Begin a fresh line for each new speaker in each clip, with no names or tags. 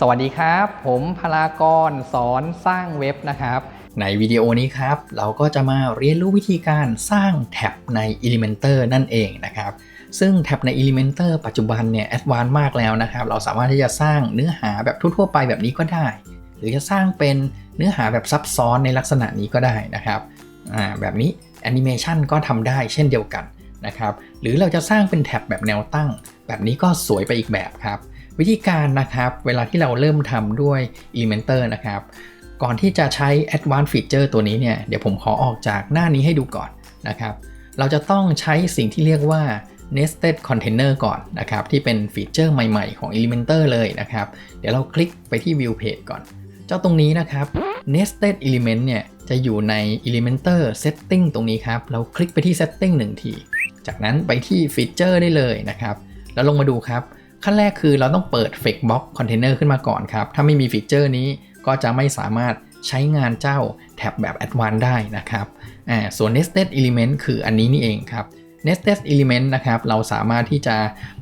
สวัสดีครับ ผมพลากรสอนสร้างเว็บนะครับ ในวิดีโอนี้ครับ เราก็จะมาเรียนรู้วิธีการสร้างแท็บใน Elementor นั่นเองนะครับ ซึ่งแท็บใน Elementor ปัจจุบันเนี่ยแอดวานซ์มากแล้วนะครับ เราสามารถที่จะสร้างเนื้อหาแบบทั่วๆไปแบบนี้ก็ได้ หรือจะสร้างเป็นเนื้อหาแบบซับซ้อนในลักษณะนี้ก็ได้นะครับอ่าแบบนี้แอนิเมชันก็ทำได้เช่นเดียวกันนะครับ หรือเราจะสร้างเป็นแท็บแบบแนวตั้ง แบบนี้ก็สวยไปอีกแบบครับ วิธีการนะครับ เวลาที่เราเริ่มทำด้วย Elementor นะครับ ก่อนที่จะใช้ Advanced Feature ตัวนี้เนี่ย เดี๋ยวผมขอออกจากหน้านี้ให้ดูก่อนนะครับ เราจะต้องใช้สิ่งที่เรียกว่า Nested Container ก่อนนะครับ ที่เป็นฟีเจอร์ใหม่ๆของ Elementor เลยนะครับ เดี๋ยวเราคลิกไปที่ View Page ก่อน เจ้าตรงนี้นะครับ Nested Element เนี่ยจะอยู่ใน Elementor Setting ตรงนี้ครับ เราคลิกไปที่ Setting 1 ที จากนั้นไปที่ Feature ได้เลยนะครับ แล้วลงมาดูครับ ขั้นแรกคือเราต้องเปิด f a k e Box Container ขึ้นมาก่อนครับ ถ้าไม่มีฟีเจอร์นี้ก็จะไม่สามารถใช้งานเจ้าแท็บแบบ Advanced ได้นะครับอ่าส่วน Nested Element คืออันนี้นี่เองครับ Nested Element นะครับเราสามารถที่จะ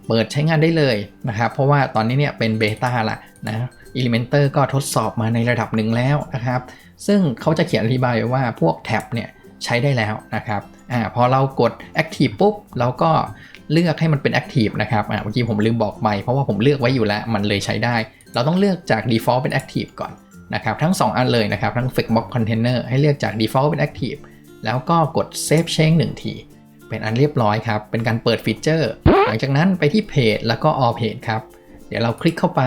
เปิดใช้งานได้เลยนะครับ เพราะว่าตอนนี้เนี่ยเป็นเบต้าละนะ Elementor ก็ทดสอบมาในระดับหนึ่งแล้วนะครับ ซึ่งเขาจะเขียนอธิบายไว้ว่าพวกแท็บเนี่ยใช้ได้แล้วนะครับอ่าพอเรากด Active ปุ๊บเราก็ เลือกให้มันเป็น Active นะครับอ่าเมื่อกี้ผมลืมบอกไป เพราะว่าผมเลือกไว้อยู่แล้วมันเลยใช้ได้ เราต้องเลือกจาก Default เป็น Active ก่อนนะครับทั้ง 2 อันเลยนะครับ ทั้ง Fake Container ให้เลือกจาก Default เป็น Active แล้วก็กด Save Change 1 ที เป็นอันเรียบร้อยครับ เป็นการเปิดฟีเจอร์ หลังจากนั้นไปที่เพจแล้วก็ All Page ครับ เดี๋ยวเราคลิกเข้าไป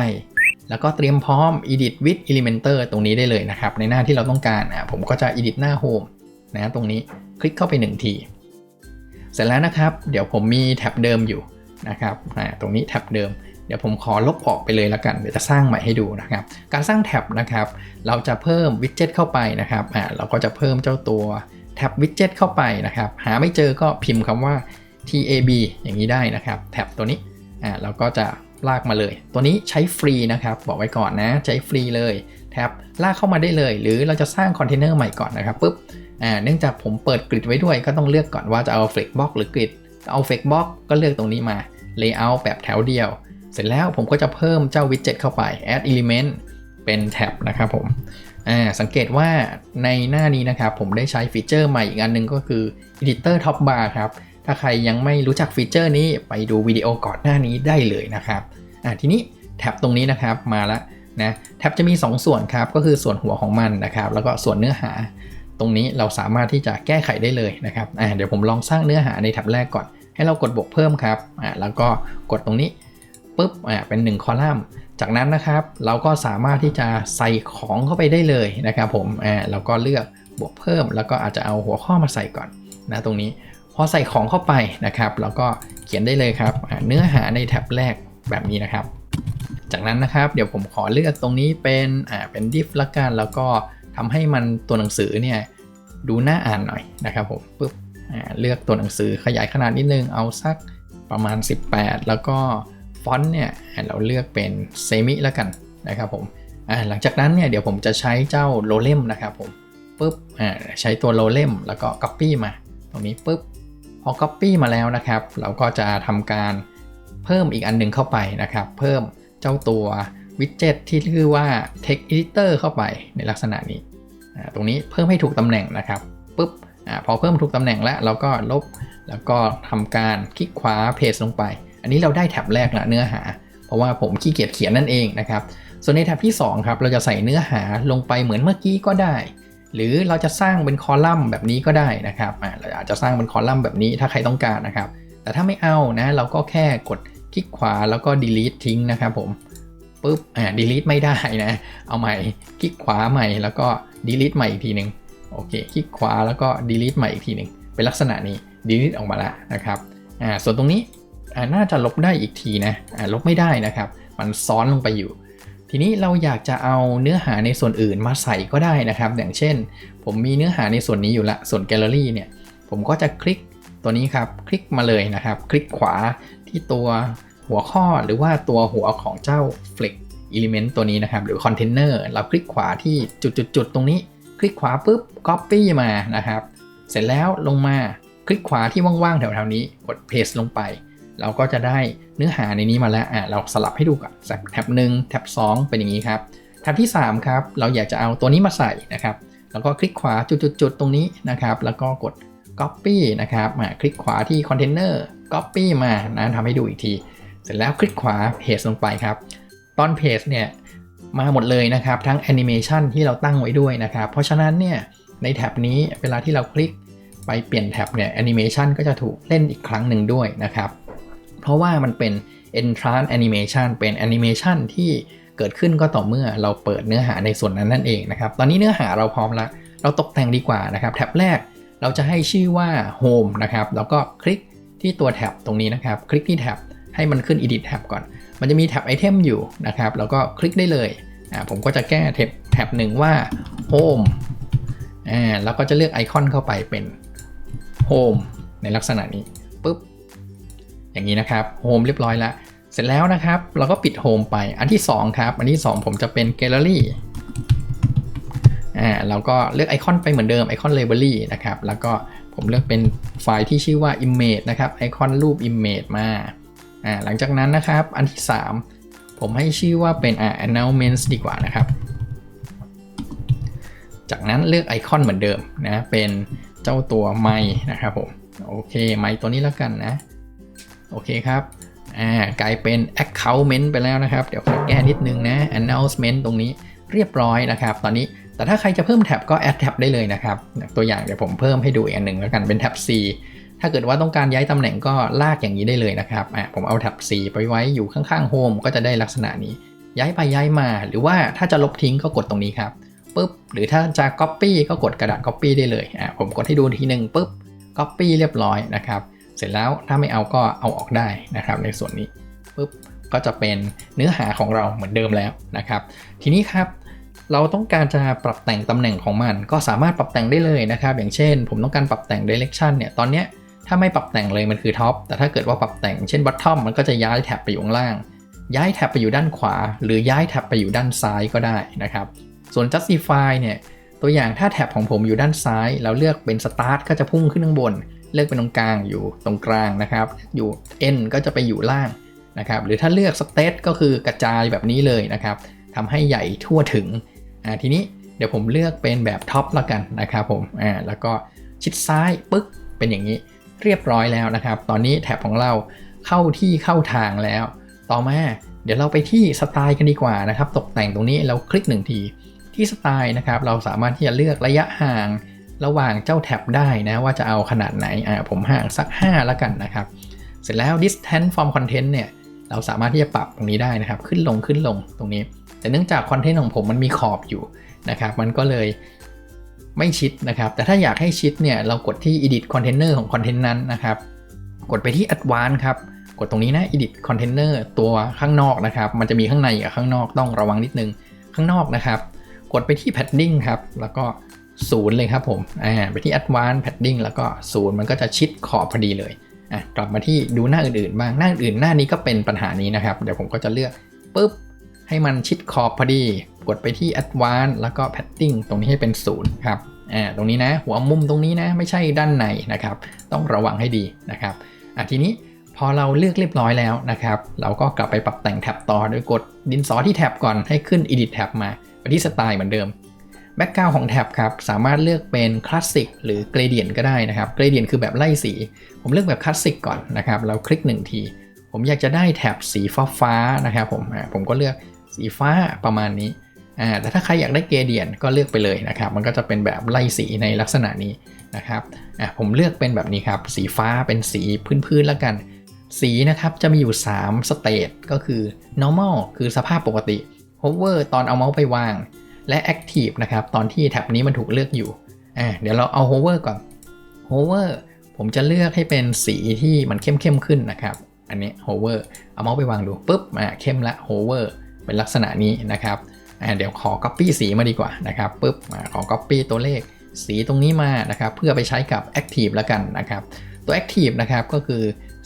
แล้วก็เตรียมพร้อม Edit with Elementor ตรงนี้ได้เลยนะครับ ในหน้าที่เราต้องการอะผมก็จะ Edit หน้า Home นะตรงนี้คลิกเข้าไป 1 ที เสร็จแล้วนะครับ เดี๋ยวผมมีแท็บเดิมอยู่นะครับอ่าตรงนี้แท็บเดิม เดี๋ยวผมขอลบออกไปเลยแล้วกัน เดี๋ยวจะสร้างใหม่ให้ดูนะครับ การสร้างแท็บนะครับ เราจะเพิ่มวิดเจ็ตเข้าไปนะครับอ่าเราก็จะเพิ่มเจ้าตัวแท็บวิดเจ็ตเข้าไปนะครับ หาไม่เจอก็พิมพ์คำว่า tab อย่างนี้ได้นะครับ แท็บตัวนี้อ่าเราก็จะลากมาเลย ตัวนี้ใช้ฟรีนะครับ บอกไว้ก่อนนะ ใช้ฟรีเลย แท็บลากเข้ามาได้เลย หรือเราจะสร้างคอนเทนเนอร์ใหม่ก่อนนะครับปุ๊บ อ่าเนื่องจากผมเปิดกริดไว้ด้วยก็ต้องเลือกก่อนว่าจะเอา f l e x box หรือกริดเอา f l e x box ก็เลือกตรงนี้มา layout แบบแถวเดียว เสร็จแล้วผมก็จะเพิ่มเจ้า widget เข้าไป add element เป็นแท็บนะครับผมอ่าสังเกตว่าในหน้านี้นะครับผมได้ใช้ฟีเจอร์ใหม่อีกอันหนึงก็คือ editor top bar ครับ ถ้าใครยังไม่รู้จักฟีเจอร์นี้ไปดูวิดีโอก่อนหน้านี้ได้เลยนะครับอ่าทีนี้แท็บตรงนี้นะครับมาแล้วนะแท็บจะมี 2 ส่วนครับ ก็คือส่วนหัวของมันนะครับ แล้วก็ส่วนเนื้อหา ตรงนี้เราสามารถที่จะแก้ไขได้เลยนะครับเดี๋ยวผมลองสร้างเนื้อหาในแท็บแรกก่อน ให้เรากดบวกเพิ่มครับแล้วก็กดตรงนี้ปุ๊บเป็น 1 คอลัมน์ จากนั้นนะครับ เราก็สามารถที่จะใส่ของเข้าไปได้เลยนะครับผมเราก็เลือกบวกเพิ่ม แล้วก็อาจจะเอาหัวข้อมาใส่ก่อนนะตรงนี้พอใส่ของเข้าไปนะครับเราก็เขียนได้เลยครับ เนื้อหาในแท็บแรกแบบนี้นะครับ จากนั้นนะครับเดี๋ยวผมขอเลือกตรงนี้เป็นอ่าเป็น div ละกันแล้วก็ ทำให้มันตัวหนังสือเนี่ยดูน่าอ่านหน่อยนะครับผมปุ๊บเลือกตัวหนังสือขยายขนาดนิดนึงเอาสักประมาณ 18 แล้วก็ฟอนต์เนี่ยเราเลือกเป็นเซมิแล้วกันนะครับผมอ่าหลังจากนั้นเนี่ยเดี๋ยวผมจะใช้เจ้าโลเลมนะครับผมปุ๊บอ่าใช้ตัวโลเลมแล้วก็ Copy มา ตรงนี้ปุ๊บพอ Copy มาแล้วนะครับ เราก็จะทำการเพิ่มอีกอันหนึงเข้าไปนะครับ เพิ่มเจ้าตัว วิดเจ็ตที่ชื่อว่า Text Editor เข้าไปในลักษณะนี้ ตรงนี้เพิ่มให้ถูกตำแหน่งนะครับปุ๊บอพอเพิ่มถูกตำแหน่งแล้วเราก็ลบ แล้วก็ทำการคลิกขวาเพจลงไป อันนี้เราได้แท็บแรกละเนื้อหา เพราะว่าผมขี้เกียจเขียนนั่นเองนะครับ ส่วนในแท็บที่2ครับเราจะใส่เนื้อหาลงไปเหมือนเมื่อกี้ก็ได้ หรือเราจะสร้างเป็นคอลัมน์แบบนี้ก็ได้นะครับเราอาจจะสร้างเป็นคอลัมน์แบบนี้ถ้าใครต้องการนะครับ แต่ถ้าไม่เอานะเราก็แค่กดคลิกขวาแล้วก็ delete ทิ้งนะครับผม ปุ๊บอ่า delete ไม่ได้นะ เอาใหม่ คลิกขวาใหม่แล้วก็ delete ใหม่อีกทีหนึ่งโอเค คลิกขวาแล้วก็ delete ใหม่อีกทีหนึ่งเป็นลักษณะนี้ delete ออกมาแล้วนะครับ อ่า ส่วนตรงนี้ อ่า น่าจะลบได้อีกทีนะ อ่า ลบไม่ได้นะครับ มันซ้อนลงไปอยู่ ทีนี้เราอยากจะเอาเนื้อหาในส่วนอื่นมาใส่ก็ได้นะครับ อย่างเช่น ผมมีเนื้อหาในส่วนนี้อยู่ละ ส่วนแกลเลอรี่เนี่ย ผมก็จะคลิกตัวนี้ครับ คลิกมาเลยนะครับ คลิกขวาที่ตัว หัวข้อหรือว่าตัวหัวของเจ้า Flex Element ตัวนี้นะครับ หรือ Container เราคลิกขวาที่จุดๆ ๆ ตรงนี้ คลิกขวาปุ๊บ Copy มานะครับ เสร็จแล้วลงมาคลิกขวาที่ว่างๆ แถวๆนี้กด Paste ลงไป เราก็จะได้เนื้อหาในนี้มาแล้วอะเราสลับให้ดูก่อนสักแท็บหนึ่งแท็บ2 เป็นอย่างนี้ครับแท็บที่ 3 ครับ เราอยากจะเอาตัวนี้มาใส่นะครับ แล้วก็คลิกขวาจุดๆ ๆ ตรงนี้นะครับ แล้วก็กด Copy นะครับมาคลิกขวาที่ Container Copy มานะทำให้ดูอีกที เสร็จแล้วคลิกขวาเพจลงไปครับ ตอนเพจเนี่ยมาหมดเลยนะครับ ทั้งแอนิเมชันที่เราตั้งไว้ด้วยนะครับ เพราะฉะนั้นเนี่ยในแท็บนี้เวลาที่เราคลิกไปเปลี่ยนแท็บเนี่ยแอนิเมชันก็จะถูกเล่นอีกครั้งหนึ่งด้วยนะครับ เพราะว่ามันเป็น entrance animation เป็นแอนิเมชันที่เกิดขึ้นก็ต่อเมื่อเราเปิดเนื้อหาในส่วนนั้นนั่นเองนะครับ ตอนนี้เนื้อหาเราพร้อมแล้วเราตกแต่งดีกว่านะครับ แท็บแรกเราจะให้ชื่อว่า home นะครับ แล้วก็คลิกที่ตัวแท็บตรงนี้นะครับ คลิกที่แท็บ ให้มันขึ้น edit tab ก่อน มันจะมีแท็บไอเทมอยู่นะครับ แล้วก็คลิกได้เลยอ่าผมก็จะแก้แท็บแท็บหนึ่งว่า home อ่าแล้วก็จะเลือกไอคอนเข้าไปเป็น home ในลักษณะนี้ปุ๊บอย่างนี้นะครับ home เรียบร้อยแล้วเสร็จแล้วนะครับ เราก็ปิด home ไป อันที่ 2 ครับ อันที่ 2 ผมจะเป็น gallery อ่า เราก็เลือกไอคอนไปเหมือนเดิมไอคอน library นะครับ แล้วก็ผมเลือกเป็นไฟล์ที่ชื่อว่า image นะครับ ไอคอนรูป image มา อ่าหลังจากนั้นนะครับอันที่ 3 ผมให้ชื่อว่าเป็นอ่า announcements ดีกว่านะครับ จากนั้นเลือกไอคอนเหมือนเดิมนะเป็นเจ้าตัวไม้นะครับผมโอเคไม้ตัวนี้แล้วกันนะ โอเคครับอ่ากลายเป็น accountment ไปแล้วนะครับ เดี๋ยวขอแก้นิดนึงนะ announcement ตรงนี้เรียบร้อยนะครับ ตอนนี้แต่ถ้าใครจะเพิ่มแท็บก็ add tab ได้เลยนะครับ ตัวอย่างเดี๋ยวผมเพิ่มให้ดูอีกอันหนึ่งแล้วกันเป็นแท็บ C ถ้าเกิดว่าต้องการย้ายตำแหน่งก็ลากอย่างนี้ได้เลยนะครับอะผมเอาแท็บ C ไปไว้อยู่ข้างๆ Home ก็จะได้ลักษณะนี้ ย้ายไปย้ายมา หรือว่าถ้าจะลบทิ้งก็กดตรงนี้ครับปุ๊บ หรือถ้าจะ Copy ก็กดกระดาษ Copy ได้เลยอะผมกดให้ดูทีหนึ่งปุ๊บ Copy เรียบร้อยนะครับ เสร็จแล้วถ้าไม่เอาก็เอาออกได้นะครับในส่วนนี้ปุ๊บก็จะเป็นเนื้อหาของเราเหมือนเดิมแล้วนะครับ ทีนี้ครับเราต้องการจะปรับแต่งตำแหน่งของมัน ก็สามารถปรับแต่งได้เลยนะครับ อย่างเช่น ผมต้องการปรับแต่ง direction เนี่ยตอนเนี้ย ถ้าไม่ปรับแต่งเลยมันคือท็อป แต่ถ้าเกิดว่าปรับแต่งเช่น bottom มันก็จะย้ายแท็บไปอยู่ข้างล่าง ย้ายแท็บไปอยู่ด้านขวา หรือย้ายแท็บไปอยู่ด้านซ้ายก็ได้นะครับ ส่วน justify เนี่ย ตัวอย่างถ้าแท็บของผมอยู่ด้านซ้ายเราเลือกเป็น start ก็จะพุ่งขึ้นข้างบน เลือกเป็นตรงกลางอยู่ตรงกลางนะครับ อยู่ end ก็จะไปอยู่ล่างนะครับ หรือถ้าเลือก state ก็คือกระจายแบบนี้เลยนะครับทำให้ใหญ่ทั่วถึง อ่า ทีนี้เดี๋ยวผมเลือกเป็นแบบท็อปและกันนะครับผม อ่า แล้วก็ชิดซ้ายปึ๊ก เป็นอย่างนี้ เรียบร้อยแล้วนะครับ ตอนนี้แท็บของเราเข้าที่เข้าทางแล้ว ต่อมาเดี๋ยวเราไปที่สไตล์กันดีกว่านะครับ ตกแต่งตรงนี้เราคลิกหนึ่งทีที่สไตล์นะครับ เราสามารถที่จะเลือกระยะห่าง ระหว่างเจ้าแท็บได้นะว่าจะเอาขนาดไหนอ่าผมห่างสัก 5 แล้วกันนะครับ เสร็จแล้ว distance from content เนี่ยเราสามารถที่จะปรับตรงนี้ได้นะครับ ขึ้นลงขึ้นลงตรงนี้ แต่เนื่องจากคอนเทนต์ของผมมันมีขอบอยู่นะครับ มันก็เลย ไม่ชิดนะครับ แต่ถ้าอยากให้ชิดเนี่ยเรากดที่ edit container ของคอนเทนต์นั้นนะครับ กดไปที่ advanced ครับ กดตรงนี้นะ edit container ตัวข้างนอกนะครับ มันจะมีข้างในกับข้างนอกต้องระวังนิดนึง ข้างนอกนะครับ กดไปที่ padding ครับ แล้วก็ศูนย์เลยครับผม อ่า ไปที่ advanced padding แล้วก็ศูนย์มันก็จะชิดขอบพอดีเลย อะ กลับมาที่ดูหน้าอื่นๆ บ้าง หน้าอื่นหน้านี้ก็เป็นปัญหานี้นะครับ เดี๋ยวผมก็จะเลือกปุ๊บ ให้มันชิดขอบพอดี กดไปที่ advanced แล้วก็ padding ตรงนี้ให้เป็นศูนย์ครับอ่าตรงนี้นะ หัวมุมตรงนี้นะไม่ใช่ด้านในนะครับ ต้องระวังให้ดีนะครับอะทีนี้พอเราเลือกเรียบร้อยแล้วนะครับ เราก็กลับไปปรับแต่งแท็บต่อโดยกดดินสอที่แท็บก่อนให้ขึ้น edit tab มาไปที่สไตล์เหมือนเดิมแบ็กกราวของแท็บครับ สามารถเลือกเป็นคลาสสิกหรือเกรเดียนก็ได้นะครับ เกรเดียนคือแบบไล่สี ผมเลือกแบบคลาสสิกก่อนนะครับแล้วคลิกหนึ่งที ผมอยากจะได้แท็บสีฟ้าฟ้านะครับผมอ่าผมก็เลือกสีฟ้าประมาณนี้ อ่าแต่ถ้าใครอยากได้เกเดียนก็เลือกไปเลยนะครับ มันก็จะเป็นแบบไล่สีในลักษณะนี้นะครับอ่าผมเลือกเป็นแบบนี้ครับ สีฟ้าเป็นสีพื้นๆแล้วกัน สีนะครับจะมีอยู่ 3 สเตจก็คือ normal คือสภาพปกติ hover ตอนเอาเมาส์ไปวาง และ active นะครับ ตอนที่แท็บนี้มันถูกเลือกอยู่อ่าเดี๋ยวเราเอา hover ก่อน hover ผมจะเลือกให้เป็นสีที่มันเข้มเข้มๆขึ้นนะครับ อันนี้ hover เอาเมาส์ไปวางดูปุ๊บอ่าเข้มละ hover เป็นลักษณะนี้นะครับ เดี๋ยวขอ copy สีมาดีกว่านะครับปุ๊บขอ copy ตัวเลขสีตรงนี้มานะครับเพื่อไปใช้กับ active แล้วกันนะครับตัว active นะครับก็คือ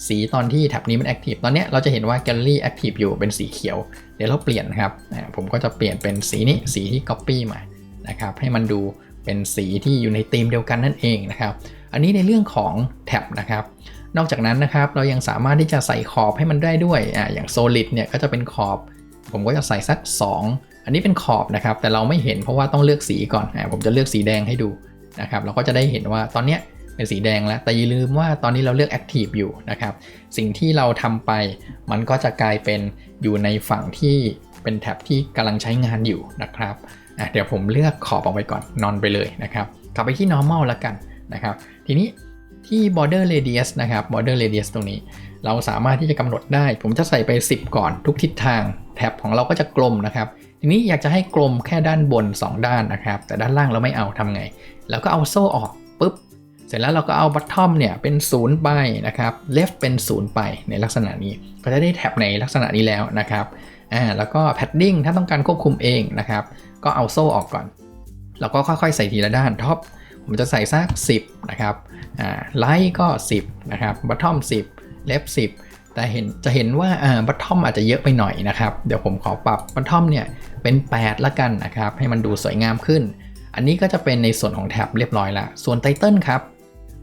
สีตอนที่แท็บนี้มัน active ตอนนี้เราจะเห็นว่า gallery active อยู่เป็นสีเขียว เดี๋ยวเราเปลี่ยนนะครับผมก็จะเปลี่ยนเป็นสีนี้สีที่ copy มานะครับให้มันดูเป็นสีที่อยู่ในธีมเดียวกันนั่นเองนะครับอันนี้ในเรื่องของแท็บนะครับนอกจากนั้นนะครับเรายังสามารถที่จะใส่ขอบให้มันได้ด้วยออย่าง solid เนี่ยก็จะเป็นขอบ ผมก็จะใส่สัก 2 อันนี้เป็นขอบนะครับ แต่เราไม่เห็นเพราะว่าต้องเลือกสีก่อนอ่าผมจะเลือกสีแดงให้ดูนะครับเราก็จะได้เห็นว่าตอนเนี้ยเป็นสีแดงแล้ว แต่อย่าลืมว่าตอนนี้เราเลือก active อยู่นะครับ สิ่งที่เราทำไป มันก็จะกลายเป็นอยู่ในฝั่งที่เป็นแท็บที่กำลังใช้งานอยู่นะครับเดี๋ยวผมเลือกขอบออกไปก่อนนอนไปเลยนะครับ กลับไปที่ normal แล้วกันนะครับ ทีนี้ที่ border radius นะครับ border radius ตรงนี้ เราสามารถที่จะกำหนดได้ ผมจะใส่ไป 10 ก่อนทุกทิศทาง แท็บของเราก็จะกลมนะครับ ทีนี้อยากจะให้กลมแค่ด้านบน 2 ด้านนะครับ แต่ด้านล่างเราไม่เอาทำไง แล้วก็เอาโซ่ออกปุ๊บ เสร็จแล้วเราก็เอา bottom เนี่ยเป็นศูนย์ไปนะครับ left เป็นศูนย์ไปในลักษณะนี้ ก็จะได้แท็บในลักษณะนี้แล้วนะครับ อ่า แล้วก็ padding ถ้าต้องการควบคุมเองนะครับ ก็เอาโซ่ออกก่อน แล้วก็ค่อยๆ ใส่ทีละด้านท็อปผมจะใส่สัก10นะครับ อ่า ไลท์ก็ 10นะครับ bottom 10 left 10 แต่เห็นจะเห็นว่าอ่า bottom อาจจะเยอะไปหน่อยนะครับ เดี๋ยวผมขอปรับ bottom เนี่ยเป็น 8 ละกันนะครับ ให้มันดูสวยงามขึ้น อันนี้ก็จะเป็นในส่วนของแท็บเรียบร้อยละ ส่วนไตเติลครับ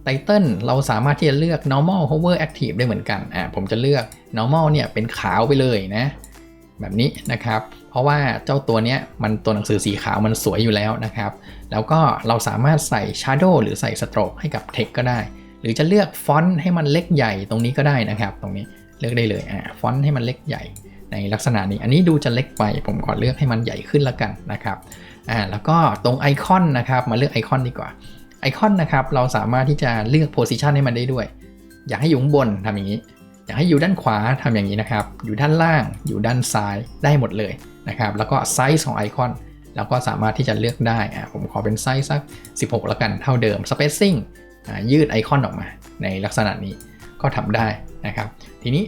ไตเติลเราสามารถที่จะเลือก normal hover active ได้เหมือนกันอ่าผมจะเลือก normal เนี่ยเป็นขาวไปเลยนะแบบนี้นะครับ เพราะว่าเจ้าตัวเนี้ยมันตัวหนังสือสีขาวมันสวยอยู่แล้วนะครับ แล้วก็เราสามารถใส่ Shadow หรือใส่ Stroke ให้กับ Text ก็ได้ รือจะเลือกฟอนต์ให้มันเล็กใหญ่ตรงนี้ก็ได้นะครับ ตรงนี้เลือกได้เลยอ่าฟอนต์ให้มันเล็กใหญ่ในลักษณะนี้ อันนี้ดูจะเล็กไป ผมขอเลือกให้มันใหญ่ขึ้นละกันนะครับอ่าแล้วก็ตรงไอคอนนะครับ มาเลือกไอคอนดีกว่าไอคอนนะครับ เราสามารถที่จะเลือกโพซิชันให้มันได้ด้วย อยากให้อยู่บนทำอย่างนี้ อยากให้อยู่ด้านขวาทำอย่างนี้นะครับ อยู่ด้านล่าง อยู่ด้านซ้ายได้หมดเลยนะครับ แล้วก็ไซส์ของไอคอนเราก็สามารถที่จะเลือกได้อะผมขอเป็นไซส์สัก 16แล้วกัน เท่าเดิม spacing อ่า ยืดไอคอนออกมาในลักษณะนี้ก็ทำได้นะครับ ทีนี้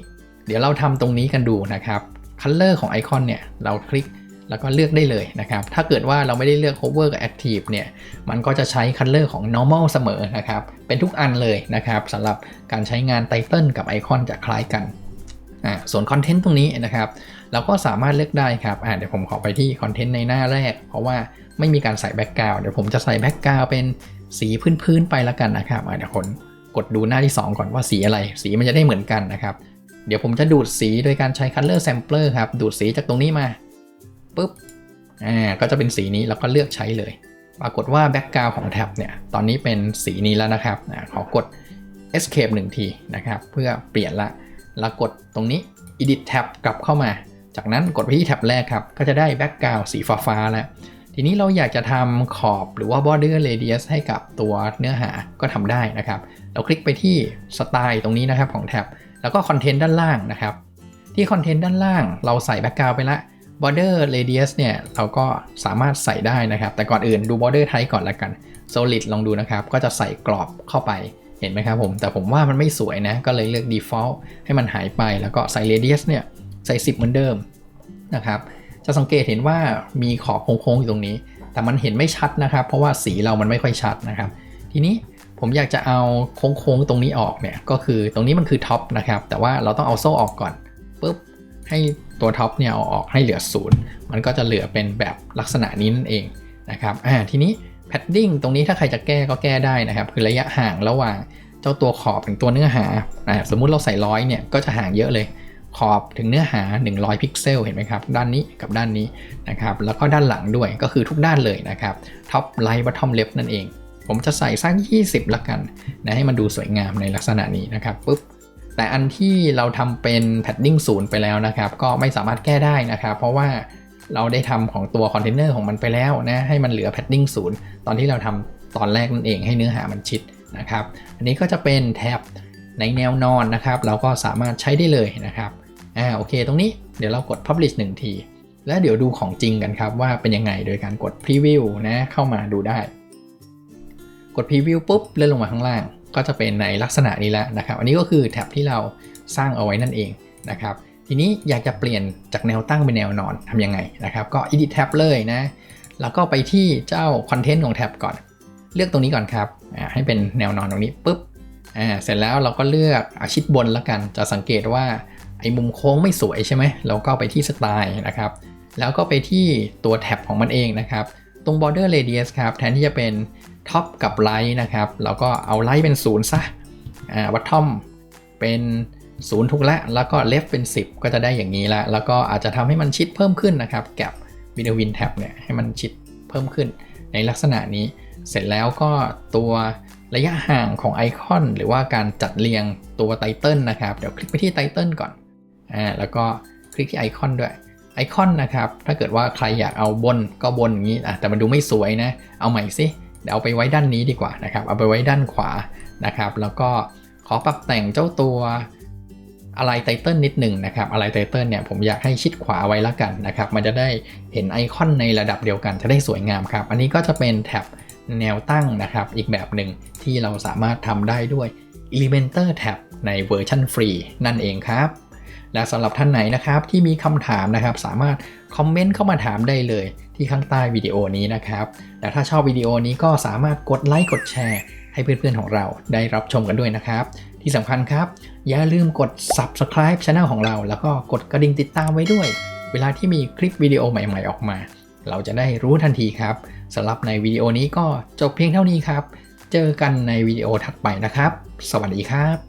เดี๋ยวเราทำตรงนี้กันดูนะครับ color ของไอคอนเนี่ยเราคลิกแล้วก็เลือกได้เลยนะครับ ถ้าเกิดว่าเราไม่ได้เลือก hover กับ active เนี่ย มันก็จะใช้ color ของ normal เสมอนะครับ เป็นทุกอันเลยนะครับสำหรับการใช้งานไตเติลกับไอคอนจะคล้ายกันอ่าส่วนคอนเทนต์ตรงนี้นะครับ เราก็สามารถเลือกได้ครับเดี๋ยวผมขอไปที่คอนเทนต์ในหน้าแรก เพราะว่าไม่มีการใส่แบ็กกราวเดี๋ยวผมจะใส่แบ็กกราวเป็น สีพื้นๆไปแล้วกันนะครับเดี๋ยวคนกดดูหน้าที่ 2 ก่อนว่าสีอะไร สีมันจะได้เหมือนกันนะครับ เดี๋ยวผมจะดูดสีโดยการใช้ color sampler ครับ ดูดสีจากตรงนี้มาปุ๊บอ่าก็จะเป็นสีนี้แล้วก็เลือกใช้เลย ปรากฏว่าแบ็กกราวของแท็บเนี่ยตอนนี้เป็นสีนี้แล้วนะครับอ่าขอกด escape 1 ทีนะครับ เพื่อเปลี่ยนละ แล้วกดตรงนี้ edit tab กลับเข้ามา จากนั้นกดไปที่แท็บแรกครับ ก็จะได้แบ็กกราวสีฟ้าๆแล้ว ทีนี้เราอยากจะทำขอบหรือว่า border radius ให้กับตัวเนื้อหาก็ทำได้นะครับ เราคลิกไปที่สไตล์ตรงนี้นะครับของแท็บ แล้วก็คอนเทนต์ด้านล่างนะครับ ที่คอนเทนต์ด้านล่างเราใส่แบ็กกราวไปละ border radius เนี่ยเราก็สามารถใส่ได้นะครับ แต่ก่อนอื่นดู border type ก่อนละกัน solid ลองดูนะครับ ก็จะใส่กรอบเข้าไปเห็นไหมครับผม แต่ผมว่ามันไม่สวยนะ ก็เลยเลือก default ให้มันหายไป แล้วก็ใส่ radius เนี่ยใส่ 10 เหมือนเดิมนะครับ จะสังเกตเห็นว่ามีขอบโค้งๆอยู่ตรงนี้ แต่มันเห็นไม่ชัดนะครับ เพราะว่าสีเรามันไม่ค่อยชัดนะครับ ทีนี้ผมอยากจะเอาโค้งๆตรงนี้ออกเนี่ยก็คือตรงนี้มันคือท็อปนะครับ แต่ว่าเราต้องเอาโซ่ออกก่อนปุ๊บให้ตัวท็อปเนี่ยเอาออกให้เหลือศูนย์มันก็จะเหลือเป็นแบบลักษณะนี้นั่นเองนะครับอ่าทีนี้ padding ตรงนี้ถ้าใครจะแก้ก็แก้ได้นะครับ คือระยะห่างระหว่างเจ้าตัวขอบถึงตัวเนื้อหาอ่าสมมุติเราใส่ร้อยเนี่ยก็จะห่างเยอะเลย ขอบถึงเนื้อหา 100 พิกเซลเห็นไหมครับ ด้านนี้กับด้านนี้นะครับ แล้วก็ด้านหลังด้วยก็คือทุกด้านเลยนะครับท็อปไลท์บัตทอมเลฟนั่นเอง ผมจะใส่สัก20 ละกันนะให้มันดูสวยงามในลักษณะนี้นะครับปุ๊บแต่อันที่เราทำเป็น padding ศูนย์ไปแล้วนะครับ ก็ไม่สามารถแก้ได้นะครับ เพราะว่าเราได้ทำของตัวคอนเทนเนอร์ของมันไปแล้วนะให้มันเหลือ padding ศูนย์ตอนที่เราทำตอนแรกนั่นเองให้เนื้อหามันชิดนะครับ อันนี้ก็จะเป็นแท็บ ในแนวนอนนะครับ เราก็สามารถใช้ได้เลยนะครับอ่าโอเค ตรงนี้เดี๋ยวเรากด publish 1 ที แล้วเดี๋ยวดูของจริงกันครับว่าเป็นยังไงโดยการกด preview นะเข้ามาดูได้ กด preview ปุ๊บเลื่อนลงมาข้างล่าง ก็จะเป็นในลักษณะนี้แล้วนะครับ อันนี้ก็คือแท็บที่เราสร้างเอาไว้นั่นเองนะครับทีนี้อยากจะเปลี่ยนจากแนวตั้งเป็นแนวนอนทำยังไงนะครับ ก็ edit tab เลยนะ แล้วก็ไปที่เจ้า content ของแท็บก่อน เลือกตรงนี้ก่อนครับให้เป็นแนวนอนตรงนี้ปุ๊บ อ่าเสร็จแล้วเราก็เลือกอาชิดบนแล้วกัน จะสังเกตว่าไอ้มุมโค้งไม่สวยใช่ไหมเราก็ไปที่สไตล์นะครับ แล้วก็ไปที่ตัวแท็บของมันเองนะครับ ตรง border radius ครับ แทนที่จะเป็นท็อปกับไลท์นะครับ เราก็เอาไลท์เป็นศูนย์ซะ อ่า bottom เป็น0ถูกแล้วแล้วก็ left เป็น 10 ก็จะได้อย่างนี้ละ แล้วก็อาจจะทำให้มันชิดเพิ่มขึ้นนะครับ แกับ between tab เนี่ย ให้มันชิดเพิ่มขึ้นในลักษณะนี้ เสร็จแล้วก็ตัว ระยะห่างของไอคอน หรือว่าการจัดเรียงตัวไตเติลนะครับ เดี๋ยวคลิกไปที่ไตเติลก่อนอ่าแล้วก็คลิกที่ไอคอนด้วยไอคอนนะครับถ้าเกิดว่าใครอยากเอาบนก็บนอย่างนี้อะแต่มันดูไม่สวยนะ เอาใหม่สิเดี๋ยวเอาไปไว้ด้านนี้ดีกว่านะครับ เอาไปไว้ด้านขวานะครับ แล้วก็ขอปรับแต่งเจ้าตัวอะไรไตเติลนิดหนึ่งนะครับอะไรไตเติลเนี่ยผมอยากให้ชิดขวาไว้ละกันนะครับ มันจะได้เห็นไอคอนในระดับเดียวกันจะได้สวยงามครับ อันนี้ก็จะเป็นแท็บ แนวตั้งนะครับ อีกแบบหนึ่งที่เราสามารถทำได้ด้วย Elementor Tab ในเวอร์ชันฟรีนั่นเองครับ และสำหรับท่านไหนนะครับที่มีคำถามนะครับ สามารถคอมเมนต์เข้ามาถามได้เลยที่ข้างใต้วิดีโอนี้นะครับ และถ้าชอบวิดีโอนี้ก็สามารถกดไลค์กดแชร์ให้เพื่อนๆของเราได้รับชมกันด้วยนะครับ ที่สำคัญครับ อย่าลืมกด subscribe channel ของเรา แล้วก็กดกระดิ่งติดตามไว้ด้วย เวลาที่มีคลิปวิดีโอใหม่ ๆ ออกมา เราจะได้รู้ทันทีครับ สำหรับในวิดีโอนี้ก็จบเพียงเท่านี้ครับ เจอกันในวิดีโอถัดไปนะครับ สวัสดีครับ